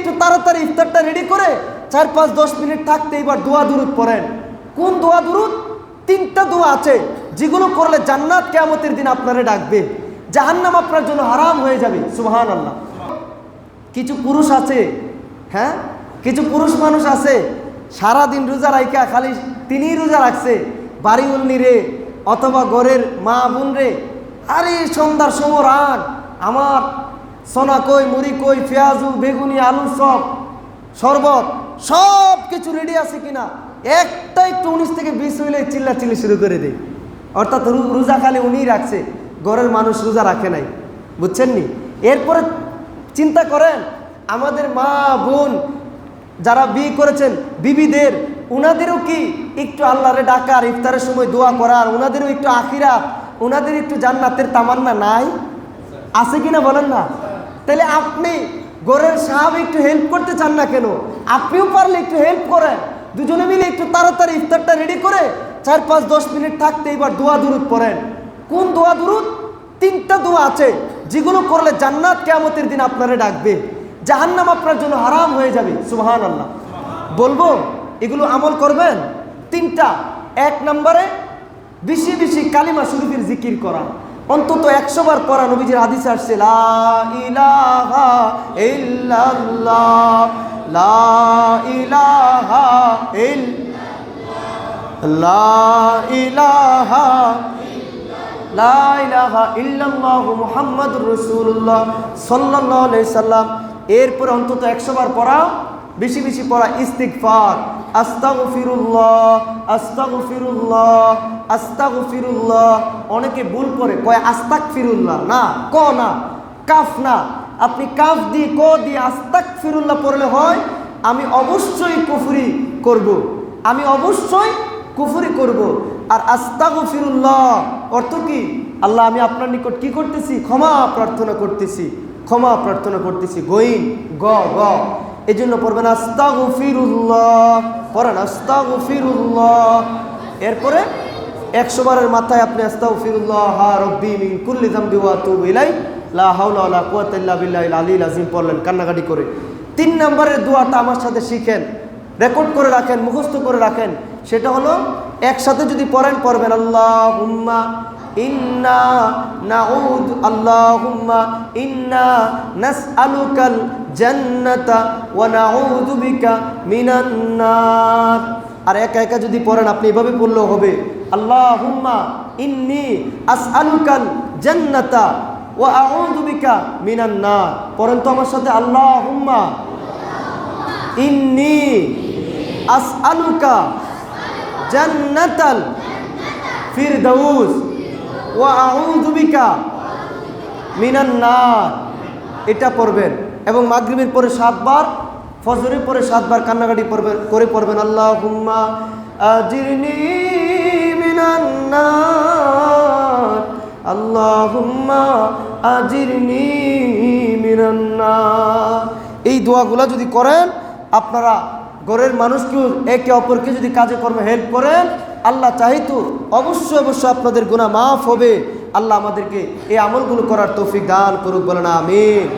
একটু তাড়াতাড়ি ইফতারটা রেডি করে চার পাঁচ দশ মিনিট থাকতে এবার দোয়া দুরুদ পড়েন। কোন দোয়া দুরুদ? তিনটা দোয়া আছে। যেগুলো করলে জান্নাত কেয়ামতের দিন আপনারা ডাকবে। জাহান্নাম আপনার জন্য হারাম হয়ে যাবে। সুবহান আল্লাহ কিছু পুরুষ আছে হ্যাঁ? কিছু পুরুষ মানুষ আছে, সারাদিন রোজা রাইকা খালি তিনিই রোজা রাখছে। বাড়ি উন্নি রে অথবা ঘরের মা বোন রে আরে সন্ধ্যার সময় রাগ আমার সোনা কই, মুড়ি কই পেঁয়াজু বেগুনি, আলু সব, শরবত, সব কিছু রেডি আছে কিনা? একটা একটু উনিশ থেকে বিশ হইলে চিল্লা চিল্লি শুরু করে দেয় অর্থাৎ রোজা খালি উনিই রাখছে, ঘরের মানুষ রোজা রাখে নাই। বুঝছেন নি? এরপরে চিন্তা করেন, আমাদের মা, বোন যারা বিয়ে করেছেন, বিবিদের, উনাদেরও কি একটু আল্লাহরে ডাকার ইফতারের সময় দোয়া করার উনাদেরও একটু আখিরাত ওনাদের একটু জান্নাতের তামান্না নাই? আছে কিনা বলেন না? তাহলে আপনি গোরের সাহাব একটু হেল্প করতে চান না কেন? আপনিও পারলে একটু হেল্প করেন। দুজনে মিলে একটু তাড়াতাড়ি ইফতারটা রেডি করে চার পাঁচ দশ মিনিট থাকতে এবার দোয়া দুরুদ পড়েন। কোন দোয়া দুরুদ? তিনটা দোয়া আছে। যেগুলো করলে জান্নাত কেয়ামতের দিন আপনারা ডাকবে। জাহান্নাম আপনার জন্য হারাম হয়ে যাবে। সুবহান আল্লাহ বলব, এগুলো আমল করবেন? তিনটা। এক নম্বরে, বেশি বেশি কালিমা শরীফের জিকির করা। অন্তত একশো বার পড়া নবীজির হাদিসে আসছে, লা ইলাহা লা ইলাহা ইল লা ইলাহা লা সাল্লাম। এরপর অন্তত 100 বার পড়া বেশি বেশি পড়া ইস্তিগফার, আস্তাগফিরুল্লাহ আস্তাগফিরুল্লাহ আস্তাগফিরুল্লাহ। অনেকে ভুল করে, কয় আস্তাগফিরুল্লাহ, না, ক না, কাফ না। আপনি কাফ দিয়ে, ক দিয়ে আস্তাগফিরুল্লাহ পড়লে হয়, আমি অবশ্যই কুফুরি করব। আমি অবশ্যই কুফুরি করব। আর আস্তাগু ফিরুল্লাহ অর্থ কি? আল্লাহ, আমি আপনার নিকট কি করতেছি? ক্ষমা প্রার্থনা করতেছি। ক্ষমা প্রার্থনা করতেছি। গইন, গ গ। এই জন্য পড়বেন আস্তাগু ফিরুল্লাহ পড়েন আস্তাগু ফিরুল্লাহ এরপরে একশো বারের মাথায় আপনি আস্তাগু ফিরুল্লাহ হা রব্বি মিন কুল্লি যামবি ওয়া লা ওয়ালা কুওয়াতা ইল্লা বিল্লাহিল আলিয়্যিল আযীম, পড়লেন কান্নাকাটি করে। তিন নম্বরের দোয়াটা আমার সাথে শিখেন, রেকর্ড করে রাখেন, মুখস্থ করে রাখেন। সেটা হলো, একসাথে যদি পড়েন, পড়বেন আল্লাহ হুম্মা ইন্না নাউদ আল্লাহ ইন্না নাস আলুকাল জান্নাতা ওয়া নাউদু বিকা মিনান নার। আর একা একা যদি পড়েন, আপনি এভাবে পড়লেও হবে আল্লাহহুম্মা ইন্নি আস আলুকাল জান্নাতা ওয়া আউদু বিকা মিনান নার। পড়েন আমার সাথে আল্লাহ হুম্মা ইন্নি আসআলুকা জান্নাতাল ফিরদাউস। মিনান এটা পড়বেন। এবং মাগরিবের পরে সাতবার, ফজরের পরে সাতবার কান্নাকাটি পড়বেন, করে পড়বেন আজিরনি মিনান নার। এই দোয়াগুলা যদি করেন, আপনারা ঘরের মানুষকেও একে অপরকে যদি কাজে কর্মে হেল্প করেন আল্লাহ চাহিত, অবশ্যই অবশ্যই আপনাদের গুণা মাফ হবে। আল্লাহ আমাদেরকে এই আমলগুলো করার তৌফিক দান করুক বলে না আমিন।